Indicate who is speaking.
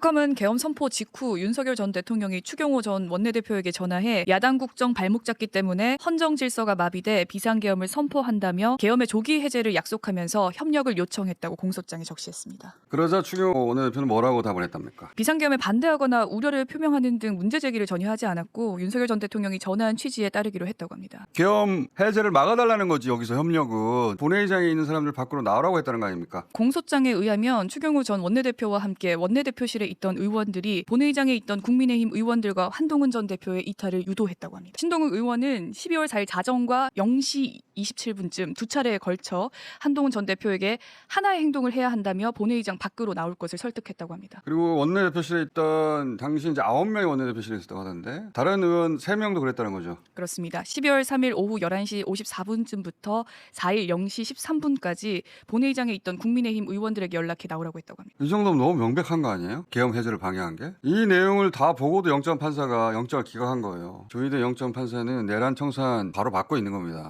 Speaker 1: 특검은 계엄 선포 직후 윤석열 전 대통령이 추경호 전 원내대표에게 전화해 야당 국정 발목 잡기 때문에 헌정 질서가 마비돼 비상계엄을 선포한다며 계엄의 조기 해제를 약속하면서 협력을 요청했다고 공소장에 적시했습니다.
Speaker 2: 그러자 추경호 원내대표는 뭐라고 답을 했답니까?
Speaker 1: 비상계엄에 반대하거나 우려를 표명하는 등 문제 제기를 전혀 하지 않았고 윤석열 전 대통령이 전한 취지에 따르기로 했다고 합니다.
Speaker 2: 계엄 해제를 막아달라는 거지 여기서 협력은 본회의장에 있는 사람들 밖으로 나오라고 했다는 거 아닙니까?
Speaker 1: 공소장에 의하면 추경호 전 원내대표와 함께 원내대표실에 있던 의원들이 본회의장에 있던 국민의힘 의원들과 한동훈 전 대표의 이탈을 유도했다고 합니다. 신동욱 의원은 12월 4일 자정과 0시 27분쯤 두 차례에 걸쳐 한동훈 전 대표에게 하나의 행동을 해야 한다며 본회의장 밖으로 나올 것을 설득했다고 합니다.
Speaker 2: 그리고 원내대표실에 있던 당시 이제 아홉 명이 원내대표실에 있었다고 하던데 다른 의원 세 명도 그랬다는 거죠.
Speaker 1: 그렇습니다. 12월 3일 오후 11시 54분쯤부터 4일 0시 13분까지 본회의장에 있던 국민의힘 의원들에게 연락해 나오라고 했다고 합니다.
Speaker 2: 이 정도면 너무 명백한 거 아니에요? 계엄 해제를 방해한 게? 이 내용을 다 보고도 영장 판사가 영장을 기각한 거예요. 조희대 영장 판사는 내란 청산 바로 받고 있는 겁니다.